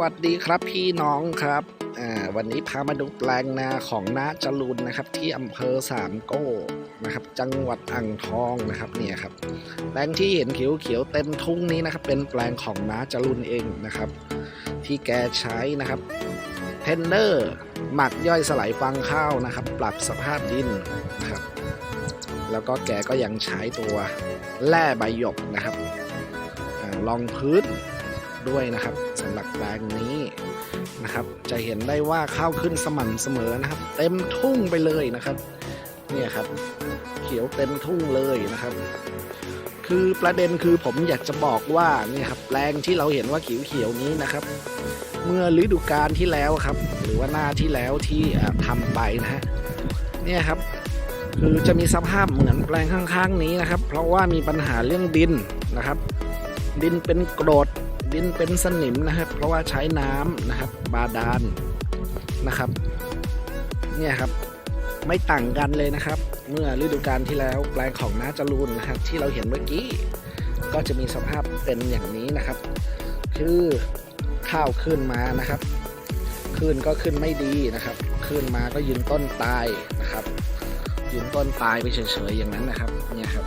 วัสดีครับพี่น้องครับวันนี้พามาดูแปลงนาของน้าจรุนนะครับ ที่อำเภอสามโก้นะครับ จังหวัดอ่างทองนะครับเนี่ยครับแปลงที่เห็นเขียวๆเต็มทุ่งนี้นะครับ เป็นแปลงของน้าจรุนเองนะครับ ที่แกใช้นะครับเทนเดอร์หมักย่อยสลายฟางข้าวนะครับ ปรับสภาพดินนะครับ แล้วก็แกก็ยังใช้ตัวแร่ใบหยกนะครับอารองพื้น ด้วยนะครับสำหรับแปลงนี้นะครับ จะเห็นได้ว่าข้าวขึ้นสม่ำเสมอนะครับ เต็มทุ่งไปเลยนะครับ เนี่ยครับ เขียวเต็มทุ่งเลยนะครับ คือประเด็นคือผมอยากจะบอกว่านี่ครับแปลงที่เราเห็นว่าเขียวๆนี้นะครับ เมื่อฤดูกาลที่แล้วครับ หรือว่าหน้าที่แล้วที่อะทำไปนะฮะเนี่ยครับคือจะมีสภาพเหมือนแปลงข้างๆนี้นะครับ เพราะว่ามีปัญหาเรื่องดินนะครับ ดินเป็นกรด ดินเป็นสนิมนะครับ เพราะว่าใช้น้ำนะครับ บาดาลนะครับ เนี่ยครับไม่ต่างกันเลยนะครับ เมื่อฤดูกาลที่แล้วแปลงของน้าจรูนนะครับ ที่เราเห็นเมื่อกี้ ก็จะมีสภาพเป็นอย่างนี้นะครับ คือข้าวขึ้นมานะครับขึ้นก็ขึ้นไม่ดีนะครับ ขึ้นมาก็ยืนต้นตายนะครับยืนต้นตายไปเฉยๆอย่างนั้นนะครับเนี่ยครับ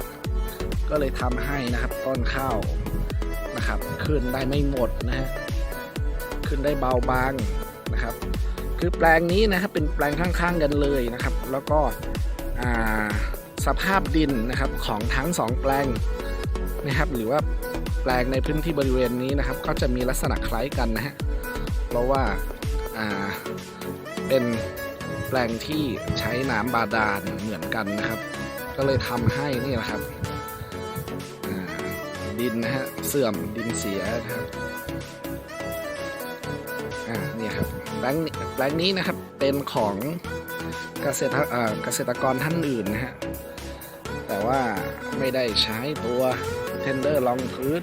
ก็เลยทำให้นะครับต้นข้าว นะครับ ขึ้นได้ไม่หมดนะฮะขึ้นได้เบาบางนะครับ คือแปลงนี้นะครับเป็นแปลงข้างๆกันเลยนะครับ แล้วก็สภาพดินนะครับของทั้งสองแปลงนะครับ หรือว่าแปลงในพื้นที่บริเวณนี้นะครับ ก็จะมีลักษณะคล้ายกันนะฮะเพราะว่าาเป็นแปลงที่ใช้น้ำบาดาลเหมือนกันนะครับ ก็เลยทำให้นี่นะครับ ดินนะฮะเสื่อมดินเสียนะครับอ่าเนี่ยครับแปลงแปลงนี้นะครับเป็นของเกษตรเอ่อเกษตรกรท่านอื่นนะฮะแต่ว่าไม่ได้ใช้ตัวเทนเดอร์รองพื้น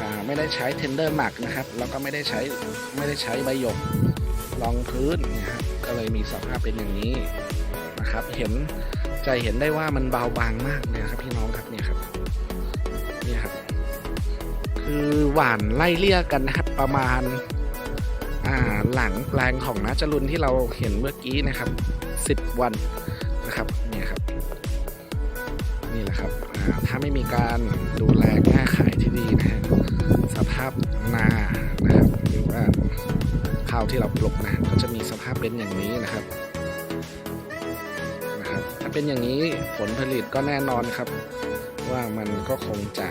อ่าไม่ได้ใช้เทนเดอร์หมักนะครับ แล้วก็ไม่ได้ใช้ไม่ได้ใช้ใบหยกรองพื้นนะฮะก็เลยมีสภาพเป็นอย่างนี้นะครับ เห็นจะเห็นได้ว่ามันเบาบางมากเลยนะครับพี่น้องครับเนี่ยครับ นี่ครับ คือหวานไล่เลี่ยกันนะครับ ประมาณ อ่าหลังแปลงของนาจรุนที่เราเห็นเมื่อกี้นะครับสิบวันนะครับนี่ครับ นี่แหละครับถ้าไม่มีการดูแลแก้ไขที่ดีนะฮะสภาพนานะครับหรือว่าข้าวที่เราปลูกนะก็จะมีสภาพเป็นอย่างนี้นะครับนะครับ ถ้าเป็นอย่างนี้ผลผลิตก็แน่นอนครับ ว่ามันก็คงจะ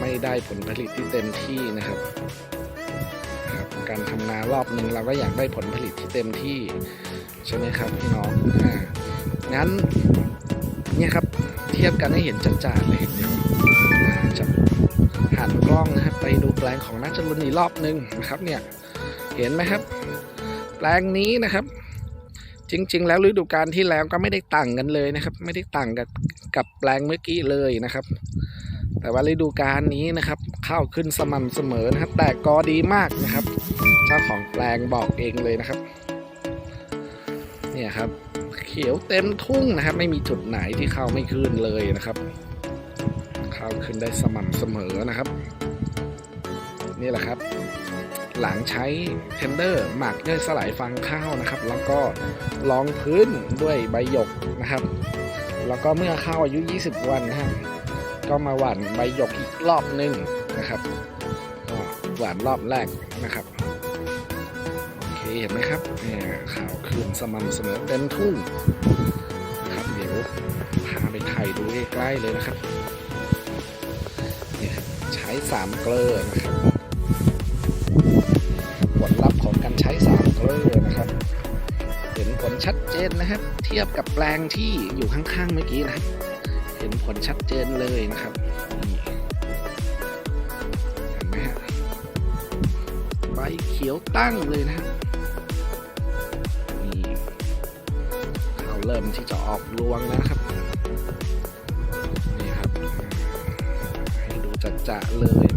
ไม่ได้ผลผลิตที่เต็มที่นะครับครับ การทำนารอบหนึ่งเราก็อยากได้ผลผลิตที่เต็มที่ใช่ไหมครับพี่น้องอ่างั้นเนี่ยครับเทียบกันให้เห็นจัดๆเลยเดี๋ยวจะหันกล้องนะครับไปดูแปลงของนักจรุนอีกรอบหนึ่งนะครับเนี่ยเห็นไหมครับ แปลงนี้นะครับ จริง ๆ แล้วฤดูกาลที่แล้วก็ไม่ได้ต่างกันเลยนะครับ ไม่ได้ต่างกับ กับแปลงเมื่อกี้เลยนะครับ แต่ว่าฤดูกาลนี้นะครับข้าวขึ้นสม่ำเสมอนะครับแต่กอดีมากนะครับเจ้าของแปลงบอกเองเลยนะครับ เนี่ยครับ เขียวเต็มทุ่งนะครับ ไม่มีจุดไหนที่ข้าวไม่ขึ้นเลยนะครับข้าวขึ้นได้สม่ำเสมอนะครับ นี่แหละครับหลังใช้เทนเดอร์หมักย่อยสลายฟางข้าวนะครับ แล้วก็รองพื้นด้วยใบหยกนะครับ แล้วก็เมื่อข้าวอายุ 20 วันนะครับก็มาหว่านใบหยกอีกรอบหนึ่งนะครับก็หว่านรอบแรกนะครับโอเคเห็นไหมครับเนี่ยข่าวคืนสม่ำเสมอเต็มทุ่งนะครับเดี๋ยวพาไปถ่ายดูใกล้ๆเลยนะครับเนี่ยใช้สามเกลือนะครับ ผลชัดเจนนะครับ เทียบกับแปลงที่อยู่ข้างๆเมื่อกี้นะครับ เห็นผลชัดเจนเลยนะครับเห็นไหมฮะใบเขียวตั้งเลยนะครับนี่เขาเริ่มที่จะออกรวงแล้วนะครับนี่ครับ ให้ดูจัดๆเลย